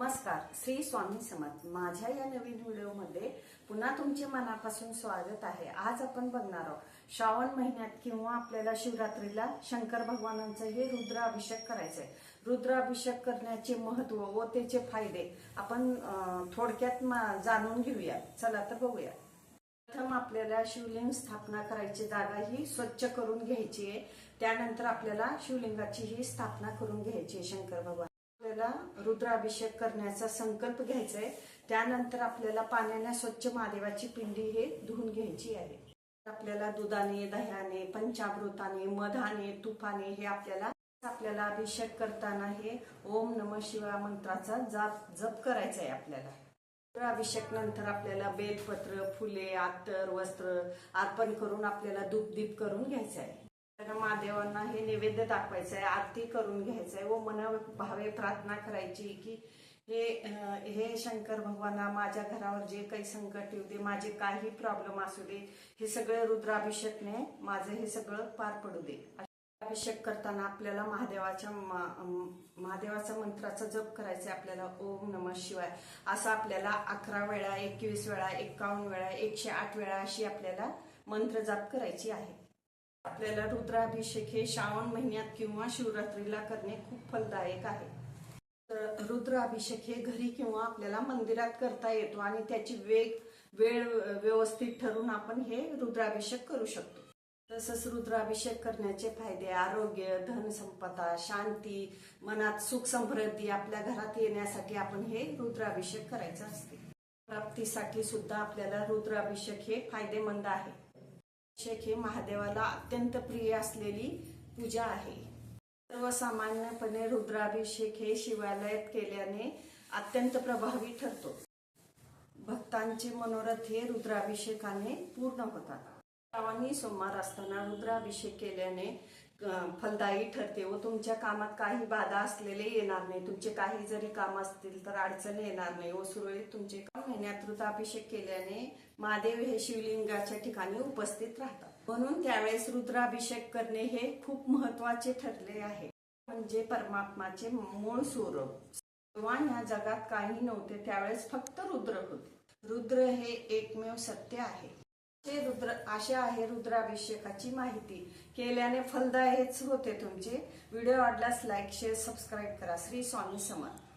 नमस्कार श्री स्वामी समर्थ. माझ्या या नवीन व्हिडिओमध्ये पुन्हा तुमचे मनापासून स्वागत आहे. आज आपण बघणार आहोत श्रावण महिन्यात किंवा आपल्याला शिवरात्रीला शंकर भगवानांचं हे रुद्राभिषेक करायचं आहे रुद्राभिषेक करण्याचे महत्त्व व त्याचे फायदे आपण थोडक्यात मा- जाणून घेऊया. चला तर बघूया. प्रथम आपल्याला शिवलिंग स्थापना करायची जागा ही स्वच्छ करून घ्यायची आहे. त्यानंतर आपल्याला शिवलिंगाची ही स्थापना करून घ्यायची आहे शंकर भगवान. आपल्याला रुद्राभिषेक करण्याचा संकल्प घ्यायचा आहे त्यानंतर आपल्याला पाण्याने स्वच्छ महादेवाची पिंडी हे धुवून घ्यायची आहे. आपल्याला दुधाने दह्याने पंचामृताने मधाने तुपाने हे आपल्याला आपल्याला अभिषेक करताना हे ओम नम शिवा मंत्राचा जाप जप करायचा आहे आपल्याला. अभिषेक नंतर आपल्याला बेलपत्र फुले अत्तर वस्त्र अर्पण करून आपल्याला धूपदीप करून घ्यायचं आहे महादेवांना हे नैवेद्य दाखवायचं आहे आरती करून घ्यायचं आहे व मनभावे प्रार्थना करायची की हे हे शंकर भगवाना माझ्या घरावर जे काही संकट येऊ दे माझे काही प्रॉब्लेम असू दे हे सगळं रुद्राभिषेकने माझं हे सगळं पार पडू दे. अभिषेक करताना आपल्याला महादेवाच्या मा- महादेवाचा मंत्राचा जप करायचा आहे आपल्याला ओम नम शिवाय. असं आपल्याला अकरा वेळा एकवीस वेळा एकावन्न वेळा एकशे आठ वेळा अशी आपल्याला मंत्र जाप करायची आहे. आपल्याला रुद्राभिषेक हे श्रावण महिन्यात किंवा शिवरात्रीला करणे खूप फलदायक आहे. तर रुद्राभिषेक हे घरी किंवा आपल्याला मंदिरात करता येतो आणि त्याची वेग वेळ व्यवस्थित ठरून आपण हे रुद्राभिषेक करू शकतो. तसंच रुद्राभिषेक करण्याचे फायदे आरोग्य धनसंपदा शांती मनात सुख समृद्धी आपल्या घरात येण्यासाठी आपण हे रुद्राभिषेक करायचं असते. प्राप्तीसाठी सुद्धा आपल्याला रुद्राभिषेक हे फायदेमंद आहे. अभिषेक हे महादेवाला अत्यंत प्रिय असलेली पूजा आहे. सर्वसामान्यपणे रुद्राभिषेक हे शिवालयात केल्याने अत्यंत प्रभावी ठरतो. भक्तांचे मनोरथ हे रुद्राभिषेकाने पूर्ण होतात. श्रावणी सोमवार असताना रुद्राभिषेक केल्याने फलदायी ठरते. व तुमच्या कामात काही बाधा असलेले येणार नाही. तुमचे काही जरी काम असतील तर अडचण येणार नाही. व सुरळीत तुमचे काम महिन्यात रुद्राभिषेक केल्याने महादेव हे शिवलिंगाच्या ठिकाणी उपस्थित राहतात. म्हणून त्यावेळेस रुद्राभिषेक करणे हे खूप महत्त्वाचे ठरले आहे. म्हणजे परमात्माचे मूळ स्वरूप. तेव्हा ह्या जगात काही नव्हते. त्यावेळेस फक्त रुद्र होते. रुद्र हे एकमेव सत्य आहे. रुद्र अशा आहे रुद्राभिषेकाची माहिती. केल्याने फलदायीच होते तुमचे. व्हिडिओ आवडल्यास लाईक शेअर सबस्क्राईब करा. श्री स्वामी समर्थ.